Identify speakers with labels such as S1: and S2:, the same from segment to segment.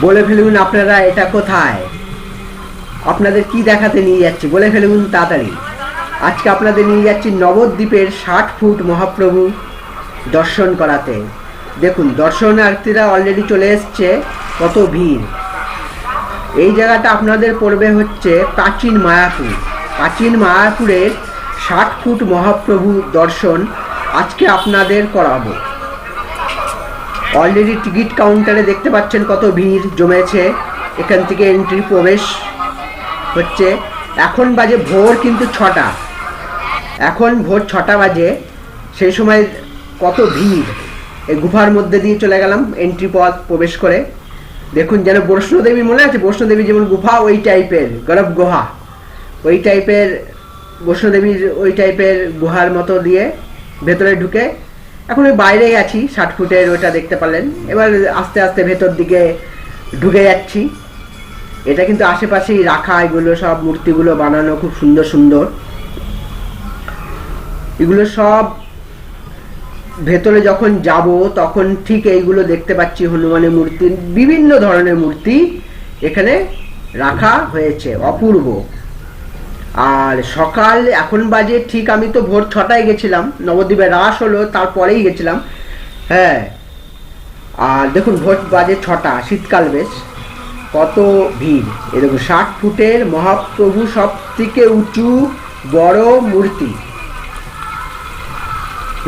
S1: বলে ফেলুন আপনারা এটা কোথায়? আপনাদের কি দেখাতে নিয়ে যাচ্ছি? বলে ফেলুন তাড়াতাড়ি। আজকে আপনাদের নিয়ে যাচ্ছি নবদ্বীপের ষাট ফুট মহাপ্রভু দর্শন করাতে। দেখুন, দর্শনার্থীরা অলরেডি চলে এসছে। কত ভিড়। এই জায়গাটা আপনাদের পড়বে হচ্ছে প্রাচীন মায়াপুর। প্রাচীন মায়াপুরের ষাট ফুট মহাপ্রভু দর্শন আজকে আপনাদের করাবো। অলরেডি টিকিট কাউন্টারে দেখতে পাচ্ছেন কত ভিড় জমেছে। এখান থেকে এন্ট্রি প্রবেশ হচ্ছে। এখন বাজে ভোর কিন্তু ছটা। এখন ভোর ছটা বাজে। সেই সময় কত ভিড়। এই গুফার মধ্যে দিয়ে চলে গেলাম এন্ট্রি পথ প্রবেশ করে। দেখুন যেন বৈষ্ণোদেবী মনে আছে? বৈষ্ণোদেবী যেমন গুফা ওই টাইপের গরব গুহা। ওই টাইপের বৈষ্ণোদেবীর ওই টাইপের গুহার মতো দিয়ে ভেতরে ঢুকে এখন ওই বাইরে গেছি, ষাট ফুটের ওটা দেখতে পারলেন এবার আস্তে আস্তে ভেতর দিকে ঢুকে যাচ্ছি। এটা কিন্তু আশেপাশেই রাখা, এগুলো সব মূর্তিগুলো বানানো খুব সুন্দর সুন্দর। এগুলো সব ভেতরে যখন যাব, তখন ঠিক এইগুলো দেখতে পাচ্ছি, হনুমানের মূর্তি, বিভিন্ন ধরনের মূর্তি এখানে রাখা হয়েছে, অপূর্ব। আর সকাল এখন বাজে, ঠিক আমি তো ভোর ছটায় গেছিলাম, নবদ্বীপে রাস হলো, তারপরেই গেছিলাম। হ্যাঁ আর দেখুন ভোর বাজে ছটা, শীতকাল বেশ। কত ভিড়। এ দেখুন, ষাট ফুটের মহাপ্রভু সব থেকে উঁচু বড় মূর্তি।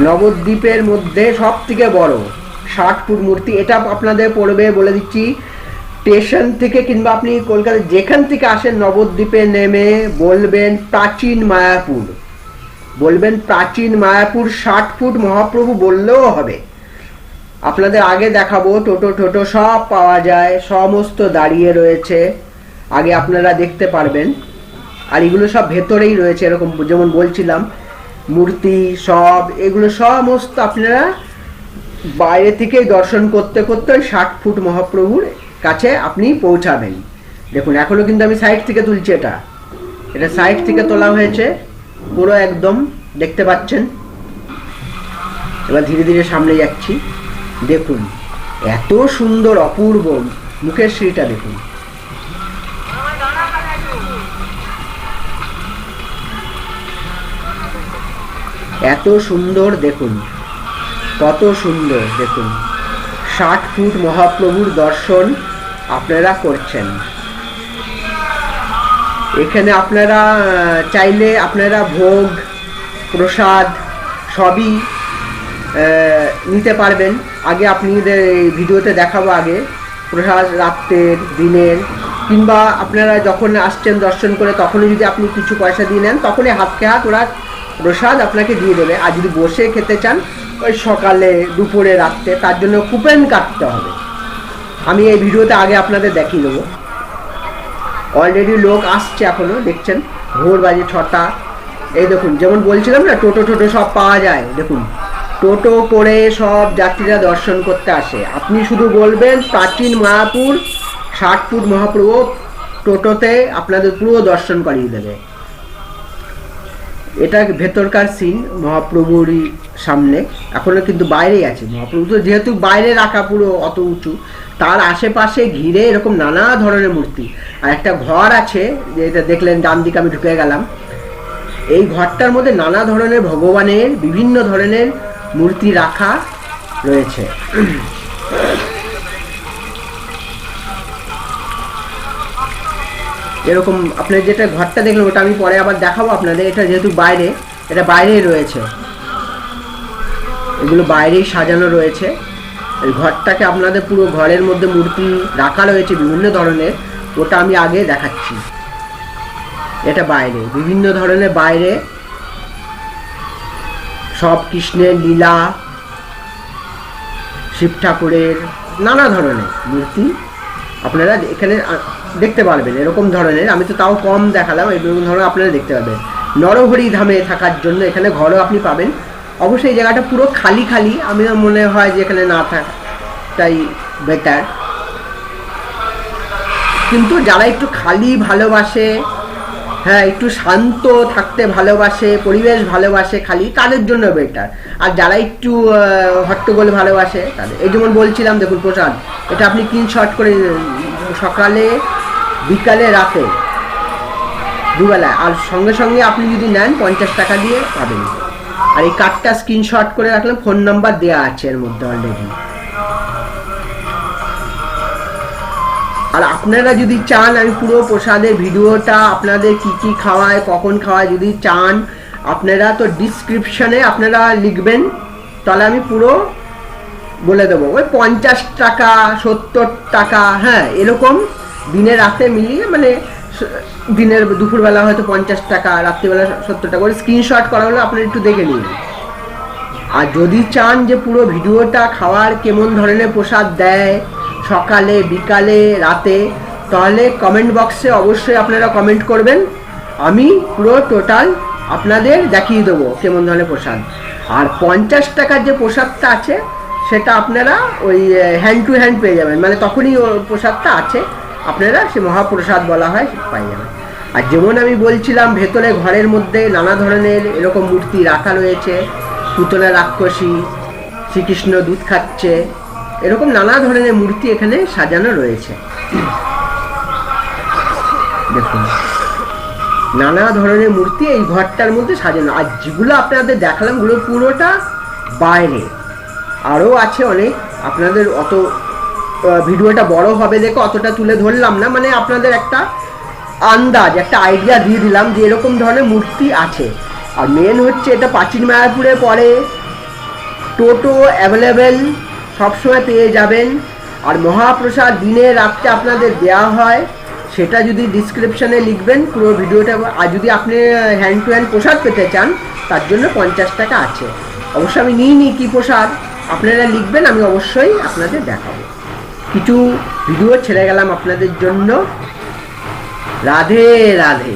S1: নবদ্বীপের মধ্যে সব থেকে বড় ষাট ফুট মূর্তি। এটা আপনাদের পড়বে, বলে দিচ্ছি স্টেশন থেকে কিংবা আপনি কলকাতা যেখান থেকে আসেন, নবদ্বীপে নেমে বলবেন প্রাচীন মায়াপুর। বলবেন প্রাচীন মায়াপুর ষাট ফুট মহাপ্রভু বললেও হবে। আপনাদের আগে দেখাবো, টোটো টোটো সব পাওয়া যায়, সমস্ত দাঁড়িয়ে রয়েছে। আগে আপনারা দেখতে পারবেন। আর এগুলো সব ভেতরেই রয়েছে, এরকম যেমন বলছিলাম, মূর্তি, সব, এগুলো সমস্ত আপনারা বাইরে থেকে দর্শন করতে করতে ষাট ফুট মহাপ্রভুর কাছে আপনি পৌঁছাবেন। দেখুন, এখনও কিন্তু আমি সাইড থেকে তুলছি এটা। এটা সাইড থেকে তোলা হয়েছে, পুরো একদম, দেখতে পাচ্ছেন? এবার ধীরে ধীরে সামনে যাচ্ছি। দেখুন, এত সুন্দর, অপূর্ব মুখের শ্রীটা দেখুন। এত সুন্দর, দেখুন, কত সুন্দর, দেখুন। ষাট ফুট মহাপ্রভুর দর্শন। আপনারা করছেন। এখানে আপনারা চাইলে আপনারা ভোগ, প্রসাদ সবই নিতে পারবেন। আগে আপনাদের এই ভিডিওতে দেখাবো আগে, প্রসাদ রাত্রের, দিনের। কিংবা আপনারা যখন আসছেন দর্শন করে, তখনই যদি আপনি কিছু পয়সা দিয়ে নেন, তখনই হাতকে হাত ওরা প্রসাদ আপনাকে দিয়ে দেবে। আর যদি বসে খেতে চান, ওই সকালে, দুপুরে, রাত্রে, তার জন্য কুপন কাটতে হবে। আমি এই ভিডিওতে আগে আপনাদের দেখিয়ে দেবো। অলরেডি লোক আসছে এখনও, দেখছেন? ভোর বাজে ছটা এই দেখুন, যেমন বলছিলাম না, টোটো টোটো সব পাওয়া যায়, দেখুন। টোটো করে সব যাত্রীরা দর্শন করতে আসে। আপনি শুধু বলবেন, প্রাচীন মায়াপুর ষাট ফুট মহাপ্রভু, টোটোতে আপনাদের পুরো দর্শন করিয়ে দেবে। এটা ভেতরকার সিন মহাপ্রভুরই সামনে। এখনও কিন্তু বাইরেই আছে। মহাপ্রভু তো যেহেতু বাইরে রাখা পুরো অত উঁচু তার আশেপাশে ঘিরে এরকম নানা ধরনের মূর্তি। আর একটা ঘর আছে, যেটা দেখলেন ডান দিকে আমি ঢুকে গেলাম। এই ঘরটার মধ্যে নানা ধরনের ভগবানের, বিভিন্ন ধরনের মূর্তি রাখা রয়েছে। এরকম আপনার যেটা ঘরটা দেখলেন, ওটা আমি পরে আবার দেখাবো আপনাদের। এটা যেহেতু বাইরে, এটা বাইরেই রয়েছে। এগুলো বাইরেই সাজানো রয়েছে। এই ঘরটাকে আপনাদের পুরো ঘরের মধ্যে মূর্তি রাখা রয়েছে বিভিন্ন ধরনের। ওটা আমি আগে দেখাচ্ছি। এটা বাইরে। বিভিন্ন ধরনের বাইরে সব কৃষ্ণের লীলা, শিব ঠাকুরের নানা ধরনের মূর্তি আপনারা এখানে দেখতে পারবেন। এরকম ধরনের। আমি তো তাও কম দেখালাম, এরকম ধরনের আপনারা দেখতে পাবেন নরহরি ধামে থাকার জন্য এখানে ঘরও আপনি পাবেন। অবশ্যই এই জায়গাটা পুরো খালি খালি। আমি মনে হয় যে এখানে না থাকাটাই বেটার কিন্তু যারা একটু খালি ভালোবাসে হ্যাঁ একটু শান্ত থাকতে ভালোবাসে, পরিবেশ ভালোবাসে খালি, তাদের জন্য বেটার আর যারা একটু হট্টগোল ভালোবাসে, তাদের এই যেমন বলছিলাম, দেখুন, প্রসাদ, এটা আপনি স্ক্রিনশট করে সকালে, বিকালে, রাতে, দুবেলায়। আর সঙ্গে সঙ্গে আপনি যদি নেন, পঞ্চাশ টাকা দিয়ে পাবেন। আর এই কার্ডটা স্ক্রিনশট করে রাখলাম ফোন নাম্বার দেওয়া আছে এর মধ্যে অলরেডি আর আপনারা যদি চান, আমি পুরো প্রসাদের ভিডিওটা আপনাদের কি কি খাওয়ায়, কখন খাওয়ায়, যদি চান, আপনারা তো ডিসক্রিপশনে আপনারা লিখবেন, তাহলে আমি পুরো বলে দেবো। ওই পঞ্চাশ টাকা, সত্তর টাকা হ্যাঁ এরকম দিনে রাতে মিলিয়ে মানে দিনের দুপুরবেলা হয়তো পঞ্চাশ টাকা, রাত্রিবেলা সত্তর টাকা করে স্ক্রিনশট করা হলো, আপনারা একটু দেখে নিন। আর যদি চান যে পুরো ভিডিওটা খাওয়ার কেমন ধরনের প্রসাদ দেয় সকালে, বিকালে, রাতে, তাহলে কমেন্ট বক্সে অবশ্যই আপনারা কমেন্ট করবেন। আমি পুরো টোটাল আপনাদের দেখিয়ে দেবো কেমন ধরনের প্রসাদ। আর পঞ্চাশ টাকার যে প্রসাদটা আছে, সেটা আপনারা ওই হ্যান্ড টু হ্যান্ড পেয়ে যাবেন। মানে তখনই প্রসাদটা আছে। আপনারা সে মহাপ্রসাদ বলা হয় পাই যাবেন। আর যেমন আমি বলছিলাম, ভেতরে ঘরের মধ্যে নানা ধরনের এরকম মূর্তি রাখা রয়েছে, পুতলা রাক্ষসী, শ্রীকৃষ্ণ দুধ খাচ্ছে, এরকম নানা ধরনের মূর্তি এখানে সাজানো রয়েছে। দেখুন, নানা ধরনের মূর্তি এই ঘরটার মধ্যে সাজানো। আর যেগুলো আপনাদের দেখালাম পুরোটা বাইরে। আরও আছে অনেক, আপনাদের অত ভিডিওটা বড় হবে দেখে, অতটা তুলে ধরলাম না। মানে আপনাদের একটা আন্দাজ, একটা আইডিয়া দিয়ে দিলাম যে এরকম ধরনের মূর্তি আছে। আর মেন হচ্ছে এটা প্রাচীন মায়াপুরে পড়ে। টোটো অ্যাভেলেবেল সবসময় পেয়ে যাবেন। আর মহাপ্রসাদ দিনে রাত্রে আপনাদের দেওয়া হয়। সেটা যদি ডিসক্রিপশানে লিখবেন, পুরো ভিডিওটা। আর যদি আপনি হ্যান্ড টু হ্যান্ড প্রসাদ পেতে চান, তার জন্য পঞ্চাশ টাকা আছে। অবশ্য আমি নিই নি কী প্রসাদ। আপনারা লিখবেন, আমি অবশ্যই আপনাদের দেখাবো। কিছু ভিডিও ছেড়ে গেলাম আপনাদের জন্য। রাধে রাধে।